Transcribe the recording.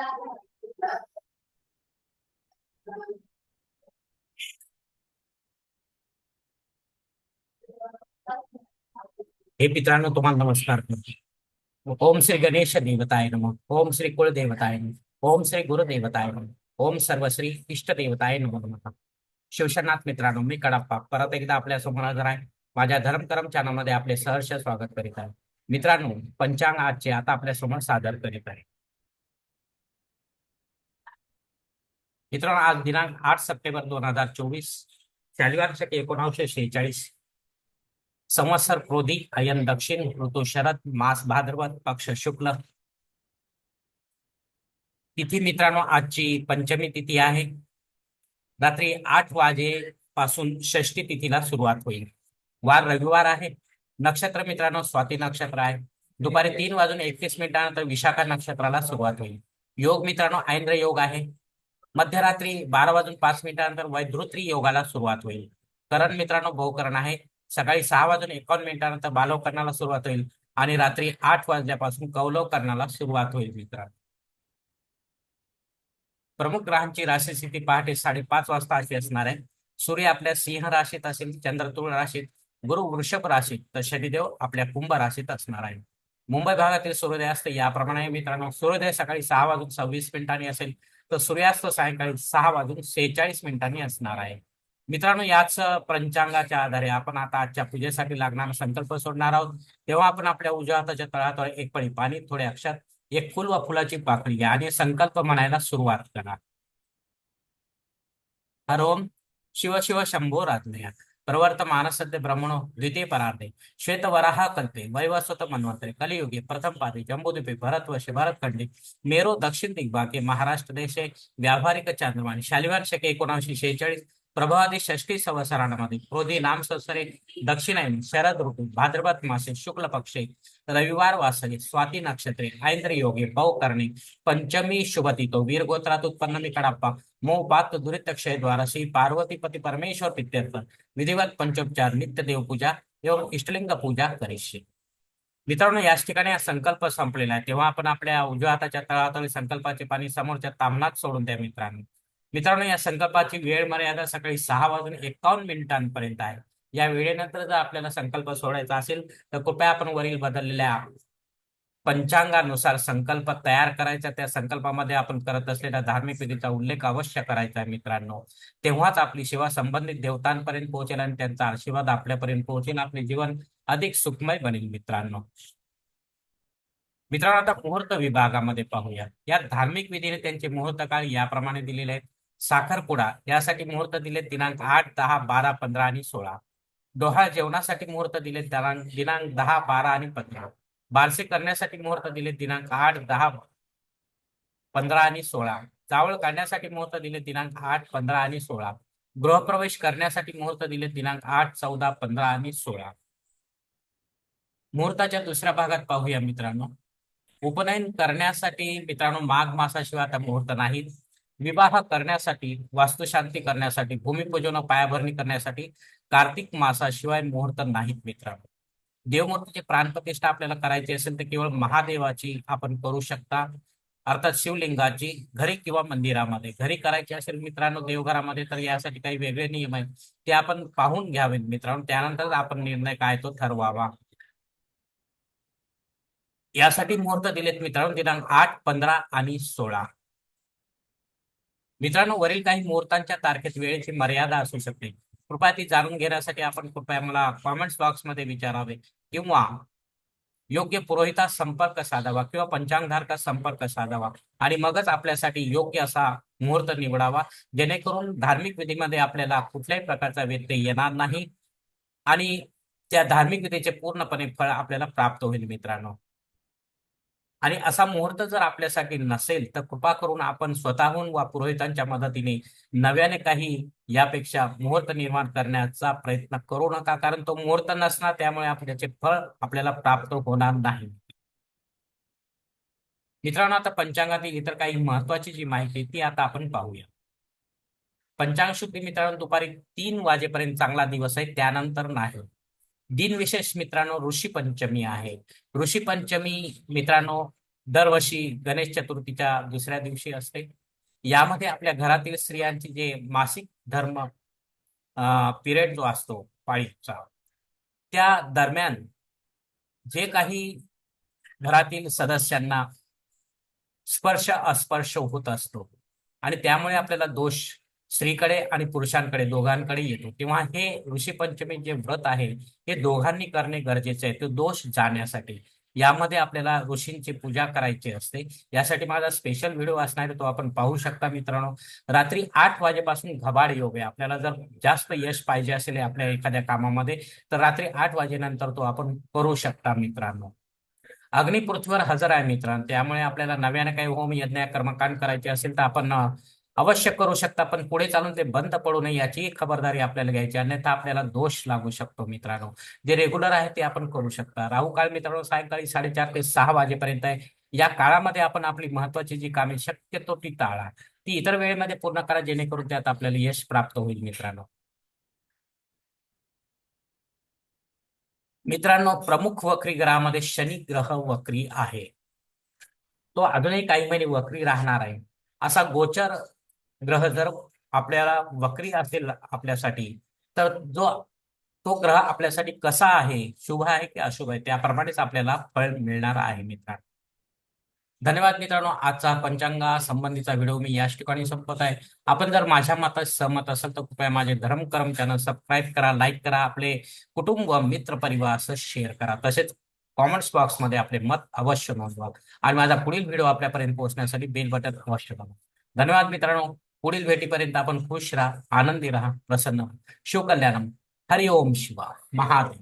हे मित्रांनो तुम्हाला नमस्कार ओम श्री गणेश देवताय नम. ओम श्री कुळदेवताय नम. ओम श्री गुरुदेवताय नम. ओम सर्वश्री इष्ट देवताय नम शिवशनाथ मित्रांनो मी कडाप्पा. परत एकदा आपल्यासमोर हजर आहे. माझ्या धर्मकरम चॅनलमध्ये आपले सहर्ष स्वागत करीत आहे. मित्रांनो पंचांग आजचे आता आपल्यासमोर सादर करीत आहे. मित्रांनो आज दिनांक आठ सप्टेंबर दोन हजार चोवीस शनिवार शके शेहेचाळीस. संवत्सर क्रोधी अयन दक्षिण ऋतू शरद मास भाद्रपद पक्ष शुक्ल. तिथी मित्रांनो आजची पंचमी तिथी आहे. रात्री आठ वाजेपासून षष्टी तिथीला सुरुवात होईल. वार रविवार आहे. नक्षत्र मित्रांनो स्वाती नक्षत्र आहे. दुपारी तीन वाजून एकतीस मिनिटानंतर विशाखा नक्षत्राला सुरुवात होईल. योग मित्रांनो ऐंद्र योग आहे. मध्यरात्री बारा वाजून पाच मिनिटानंतर वैधृत्री योगाला सुरुवात होईल. करण मित्रांनो बहुकरण आहे. सकाळी सहा वाजून एकावन्न मिनिटानंतर बालव करण्याला सुरुवात होईल आणि रात्री आठ वाजल्यापासून कौलव सुरुवात होईल मित्रांनो. प्रमुख ग्रहांची राशी स्थिती पहाटे साडेपाच वाजता अशी असणार आहे. सूर्य आपल्या सिंह राशीत असेल चंद्रतुळ राशीत गुरु वृषभ राशीत तर शनिदेव आपल्या कुंभ राशीत असणार आहे. मुंबई भागातील सूर्योदय असते याप्रमाणे मित्रांनो सूर्योदय सकाळी सहा वाजून सव्वीस मिनिटांनी असेल. तर सूर्यास्त सायंकाळी सहा वाजून सेहेचाळीस मिनिटांनी असणार आहे. मित्रांनो याच पंचांगाच्या आधारे आपण आता आजच्या पूजेसाठी लागणारा संकल्प सोडणार आहोत. तेव्हा आपण आपल्या उजव्या हाताच्या तळहातावर एक पळी पाणी थोडे अक्षर एक फुल व फुलाची पाकळी घ्या आणि संकल्प म्हणायला सुरुवात करा. हर ओम शिव शिव शंभो राजनया प्रवर्त सद्य ब्रह्मणो द्वितीय परार्धे श्वेत वराह कल्पे वैवस्वत मन्वंतरे कलियुगे प्रथम पादे जम्बूद्वीपे भरतवर्षे भरतखंडे मेरो दक्षिण दिग्भागे महाराष्ट्र देशे व्यावहारिक चांद्रमाने शालिवार शके एकोणीसशे शेहेचाळीस प्रभावादी षष्टी संवत्सरामध्ये क्रोधी नाम संवत्सरे दक्षिणायन शरद ऋतू भाद्रपद मासे शुक्ल पक्षे रविवार वासरे स्वाती नक्षत्रे ऐंद्र योगे करणे पंचमी शुभतितो वीर गोत्रात उत्पन्न मी कडाप्पा मो दुरितक्षय द्वारा श्री पार्वतीपती परमेश्वर पित्यर्थ विधिवत पंचोपचार नित्य देवपूजा एवं इष्टलिंग पूजा करीशी. मित्रांनो याच ठिकाणी हा संकल्प संपलेला आहे. तेव्हा आपण आपल्या उजव्या हाताच्या तळातळी संकल्पाचे पाणी समोरच्या तामनात सोडून द्या मित्रांनो. मित्रांनो या संकल्पाची वेळ मर्यादा सकाळी सहा वाजून एकावन्न मिनिटांपर्यंत आहे. या वेळेनंतर जर आपल्याला संकल्प सोडायचा असेल तर कृपया आपण वरील बदललेल्या पंचांगानुसार संकल्प तयार करायचा. त्या संकल्पामध्ये आपण करत असलेल्या धार्मिक विधीचा उल्लेख अवश्य करायचा आहे मित्रांनो. तेव्हाच आपली सेवा संबंधित देवतांपर्यंत पोहोचेल आणि त्यांचा आशीर्वाद आपल्यापर्यंत पोहोचेल. आपले जीवन अधिक सुखमय बनेल मित्रांनो. मित्रांनो आता मुहूर्त विभागामध्ये पाहूया. या धार्मिक विधीने त्यांचे मुहूर्त काळ याप्रमाणे दिलेले आहेत. साखरपुडा यासाठी मुहूर्त दिले दिनांक आठ दहा बारा पंधरा आणि सोळा. डोहाळ जेवणासाठी मुहूर्त दिले दिनांक दिनांक दहा बारा आणि पंधरा. बारसे करण्यासाठी मुहूर्त दिले दिनांक आठ दहा पंधरा आणि सोळा. चावळ काढण्यासाठी मुहूर्त दिले दिनांक आठ पंधरा आणि सोळा. गृहप्रवेश करण्यासाठी मुहूर्त दिले दिनांक आठ चौदा पंधरा आणि सोळा. मुहूर्ताच्या दुसऱ्या भागात पाहूया मित्रांनो. उपनयन करण्यासाठी मित्रांनो माघ मासाशिवाय आता मुहूर्त नाहीत विवाह करण्यासाठी वास्तुशांती करण्यासाठी भूमिपूजन पायाभरणी करण्यासाठी कार्तिक मासाशिवाय मुहूर्त नाहीत मित्रांनो. देवमूर्तीची प्राणप्रतिष्ठा आपल्याला करायची असेल तर केवळ महादेवाची आपण करू शकता. अर्थात शिवलिंगाची घरी किंवा मंदिरामध्ये. घरी करायची असेल मित्रांनो देवघरामध्ये तर यासाठी काही वेगळे नियम आहेत. ते आपण पाहून घ्यावेत मित्रांनो. त्यानंतर आपण निर्णय काय तो ठरवावा. यासाठी मुहूर्त दिलेत मित्रांनो. दिनांक आठ पंधरा आणि सोळा. मित्रांनो वरील काही मुहूर्तांच्या तारखेत वेळेची मर्यादा असू शकते. कृपया ती जाणून घेण्यासाठी आपण कृपया मला कॉमेंट्स बॉक्समध्ये विचारावे. किंवा योग्य पुरोहितास संपर्क साधावा किंवा पंचांगधारका संपर्क साधावा आणि मगच आपल्यासाठी योग्य असा मुहूर्त निवडावा जेणेकरून धार्मिक विधीमध्ये आपल्याला कुठल्याही प्रकारचा व्यत्यय येणार नाही आणि त्या धार्मिक विधीचे पूर्णपणे फळ आपल्याला प्राप्त होईल मित्रांनो. आणि असा मुहूर्त जर आपल्यासाठी नसेल तर कृपा करून आपण स्वतःहून वा पुरोहितांच्या मदतीने नव्याने काही यापेक्षा मुहूर्त निर्माण करण्याचा प्रयत्न करू नका कारण तो मुहूर्त नसणार त्यामुळे आपल्याचे फळ आपल्याला प्राप्त होणार नाही. मित्रांनो आता पंचांगातील इतर काही महत्वाची जी माहिती ती आता आपण पाहूया. पंचांग शुद्धी मित्रांनो दुपारी तीन वाजेपर्यंत चांगला दिवस आहे त्यानंतर नाही. दिनविशेष मित्रांनो ऋषी पंचमी आहे. ऋषी पंचमी मित्रांनो दरवर्षी गणेश चतुर्थीच्या दुसऱ्या दिवशी असते. यामध्ये आपल्या घरातील स्त्रियांची जे मासिक धर्म पिरियड जो असतो पाळीचा त्या दरम्यान जे काही घरातील सदस्यांना स्पर्श अस्पर्श होत असतो. आणि त्यामुळे आपल्याला दोष स्त्रीकडे आणि पुरुषांकडे दोघांकडे येतो. तेव्हा हे ऋषीपंचमी जे व्रत आहे हे दोघांनी करणे गरजेचे आहे. तो दोष जाण्यासाठी. यामध्ये आपल्याला ऋषींची पूजा करायची असते. यासाठी माझा स्पेशल व्हिडिओ असणार आहे तो आपण पाहू शकता मित्रांनो. रात्री आठ वाजेपासून घबाड योग आहे. आपल्याला जर जास्त यश पाहिजे असेल आपल्या एखाद्या कामामध्ये तर रात्री आठ वाजेनंतर तो आपण करू शकता मित्रांनो. अग्निपृथ्वीवर हजर आहे मित्रांनो. त्यामुळे आपल्याला नव्याने काही होम यज्ञ कर्मकांड करायचे असेल तर आपण अवश्य करू शकता पण पुढे चालून ते बंद पडू नये याची खबरदारी आपल्याला घ्यायची अन्यथा आपल्याला दोष लागू शकतो मित्रांनो. जे रेग्युलर आहे ते आपण करू शकता. राहू काळ मित्रांनो सायंकाळी साडेचार ते सहा वाजेपर्यंत आहे. या काळामध्ये आपण आपली महत्वाची जी कामे शक्यतो ती टाळा. ती इतर वेळेमध्ये पूर्ण करा जेणेकरून त्यात आपल्याला यश प्राप्त होईल मित्रांनो. मित्रांनो प्रमुख वक्री ग्रहामध्ये शनी ग्रह वक्री आहे. तो अजूनही काही महिने वक्री राहणार आहे. असा गोचर ग्रह जर आपल्याला वक्री असेल आपल्यासाठी तर जो तो ग्रह आपल्यासाठी कसा आहे शुभ आहे की अशुभ आहे त्याप्रमाणेच आपल्याला फळ मिळणार आहे मित्रांनो. धन्यवाद मित्रांनो. आजचा पंचांगा संबंधीचा व्हिडिओ मी याच ठिकाणी संपत आहे. आपण जर माझ्या मतात सहमत असेल तर कृपया माझे धर्मकर्म चॅनल सबस्क्राईब करा लाईक करा आपले कुटुंब मित्र परिवार असं शेअर करा. तसेच कॉमेंट्स बॉक्समध्ये आपले मत अवश्य नोंदवा. आणि माझा पुढील व्हिडिओ आपल्यापर्यंत पोहोचण्यासाठी बेल बटन अवश्य दाबा. धन्यवाद मित्रांनो. पुढील भेटीपर्यंत आपण खुश राहा आनंदी राहा प्रसन्न शिवकल्याणम. हरिओम शिवा महादेव.